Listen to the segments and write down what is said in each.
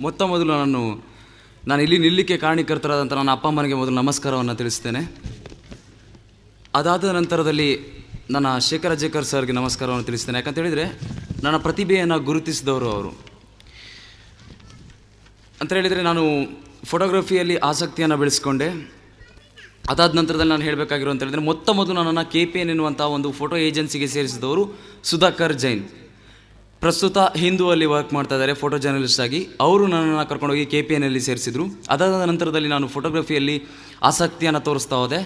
ಮೊತ್ತ ಮೊದಲು ನಾನು ನಾನು ಇಲ್ಲಿ ನಿಲ್ಲಿಕ್ಕೆ ಕಾರಣೀಕರ್ತರಾದಂಥ ನನ್ನ ಅಪ್ಪ ಅಮ್ಮನಿಗೆ ಮೊದಲು ನಮಸ್ಕಾರವನ್ನು ತಿಳಿಸ್ತೇನೆ. ಅದಾದ ನಂತರದಲ್ಲಿ ನನ್ನ ಶೇಖರ ಜೇಕರ್ ಸರ್ಗೆ ನಮಸ್ಕಾರವನ್ನು ತಿಳಿಸ್ತೇನೆ. ಯಾಕಂತ ಹೇಳಿದರೆ, ನನ್ನ ಪ್ರತಿಭೆಯನ್ನು ಗುರುತಿಸಿದವರು ಅವರು. ಅಂತ ಹೇಳಿದರೆ ನಾನು ಫೋಟೋಗ್ರಫಿಯಲ್ಲಿ ಆಸಕ್ತಿಯನ್ನು ಬೆಳೆಸ್ಕೊಂಡೆ. ಅದಾದ ನಂತರದಲ್ಲಿ ನಾನು ಹೇಳಬೇಕಾಗಿರೋ ಅಂತ ಹೇಳಿದರೆ, ಮೊತ್ತ ಮೊದಲು ನನ್ನನ್ನು ಕೆ ಪಿ ಎನ್ ಎನ್ನುವಂಥ ಒಂದು ಫೋಟೋ ಏಜೆನ್ಸಿಗೆ ಸೇರಿಸಿದವರು ಸುಧಾಕರ್ ಜೈನ್. ಪ್ರಸ್ತುತ ಹಿಂದೂ ಅಲ್ಲಿ ವರ್ಕ್ ಮಾಡ್ತಾ ಇದ್ದಾರೆ ಫೋಟೋ ಜರ್ನಲಿಸ್ಟ್ ಆಗಿ. ಅವರು ನನ್ನನ್ನು ಕರ್ಕೊಂಡೋಗಿ ಕೆ ಪಿ ಎನ್ನಲ್ಲಿ ಸೇರಿಸಿದ್ರು. ಅದಾದ ನಂತರದಲ್ಲಿ ನಾನು ಫೋಟೋಗ್ರಫಿಯಲ್ಲಿ ಆಸಕ್ತಿಯನ್ನು ತೋರಿಸ್ತಾ ಹೋದೆ.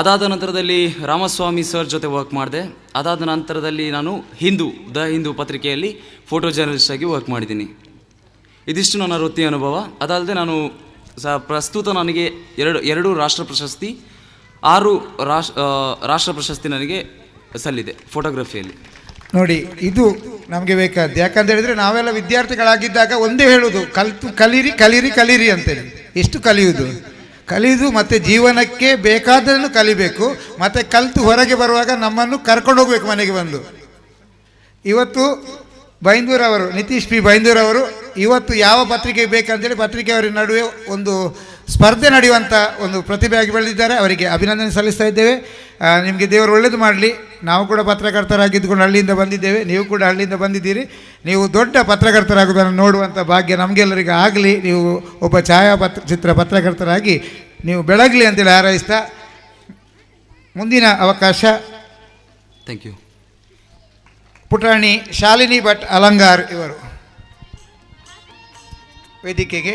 ಅದಾದ ನಂತರದಲ್ಲಿ ರಾಮಸ್ವಾಮಿ ಸರ್ ಜೊತೆ ವರ್ಕ್ ಮಾಡಿದೆ. ಅದಾದ ನಂತರದಲ್ಲಿ ನಾನು ಹಿಂದೂ, ದ ಹಿಂದೂ ಪತ್ರಿಕೆಯಲ್ಲಿ ಫೋಟೋ ಜರ್ನಲಿಸ್ಟ್ ಆಗಿ ವರ್ಕ್ ಮಾಡಿದ್ದೀನಿ. ಇದಿಷ್ಟು ನನ್ನ ವೃತ್ತಿ ಅನುಭವ. ಅದಲ್ಲದೆ ನಾನು ಸ ಪ್ರಸ್ತುತ ನನಗೆ ಎರಡು ಎರಡು ರಾಷ್ಟ್ರ ಪ್ರಶಸ್ತಿ, ಆರು ರಾಷ್ ರಾಷ್ಟ್ರ ಪ್ರಶಸ್ತಿ ನನಗೆ ಸಲ್ಲಿದೆ ಫೋಟೋಗ್ರಫಿಯಲ್ಲಿ ನೋಡಿ, ಇದು ನಮಗೆ ಬೇಕಾದ್ದು. ಯಾಕಂತ ಹೇಳಿದ್ರೆ ನಾವೆಲ್ಲ ವಿದ್ಯಾರ್ಥಿಗಳಾಗಿದ್ದಾಗ ಒಂದೇ ಹೇಳುವುದು ಕಲ್ತು, ಕಲೀರಿ ಕಲೀರಿ ಕಲೀರಿ ಅಂತೇಳಿ. ಎಷ್ಟು ಕಲಿಯುವುದು ಕಲಿಯುವುದು ಮತ್ತೆ ಜೀವನಕ್ಕೆ ಬೇಕಾದನ್ನು ಕಲಿಬೇಕು, ಮತ್ತೆ ಕಲಿತು ಹೊರಗೆ ಬರುವಾಗ ನಮ್ಮನ್ನು ಕರ್ಕೊಂಡು ಹೋಗ್ಬೇಕು ಮನೆಗೆ ಬಂದು. ಇವತ್ತು ಬೈಂದೂರವರು, ನಿತೀಶ್ ಪಿ ಬೈಂದೂರ್ ಅವರು ಇವತ್ತು ಯಾವ ಪತ್ರಿಕೆ ಬೇಕಂತೇಳಿ ಪತ್ರಿಕೆಯವರ ನಡುವೆ ಒಂದು ಸ್ಪರ್ಧೆ ನಡೆಯುವಂಥ ಒಂದು ಪ್ರತಿಭೆಯಾಗಿ ಬೆಳೆದಿದ್ದಾರೆ. ಅವರಿಗೆ ಅಭಿನಂದನೆ ಸಲ್ಲಿಸ್ತಾ ಇದ್ದೇವೆ. ನಿಮಗೆ ದೇವರು ಒಳ್ಳೇದು ಮಾಡಲಿ. ನಾವು ಕೂಡ ಪತ್ರಕರ್ತರಾಗಿದ್ದುಕೊಂಡು ಹಳ್ಳಿಯಿಂದ ಬಂದಿದ್ದೇವೆ. ನೀವು ಕೂಡ ಹಳ್ಳಿಯಿಂದ ಬಂದಿದ್ದೀರಿ. ನೀವು ದೊಡ್ಡ ಪತ್ರಕರ್ತರಾಗುವುದನ್ನು ನೋಡುವಂಥ ಭಾಗ್ಯ ನಮಗೆಲ್ಲರಿಗೆ ಆಗಲಿ. ನೀವು ಒಬ್ಬ ಛಾಯಾಪತ್ರ ಚಿತ್ರ ಪತ್ರಕರ್ತರಾಗಿ ನೀವು ಬೆಳಗಲಿ ಅಂತೇಳಿ ಹಾರೈಸ್ತಾ ಮುಂದಿನ ಅವಕಾಶ. ಥ್ಯಾಂಕ್ ಯು ಪುಟಾಣಿ ಶಾಲಿನಿ ಭಟ್ ಅಲಂಗಾರ್ ಇವರು. ವೇದಿಕೆಗೆ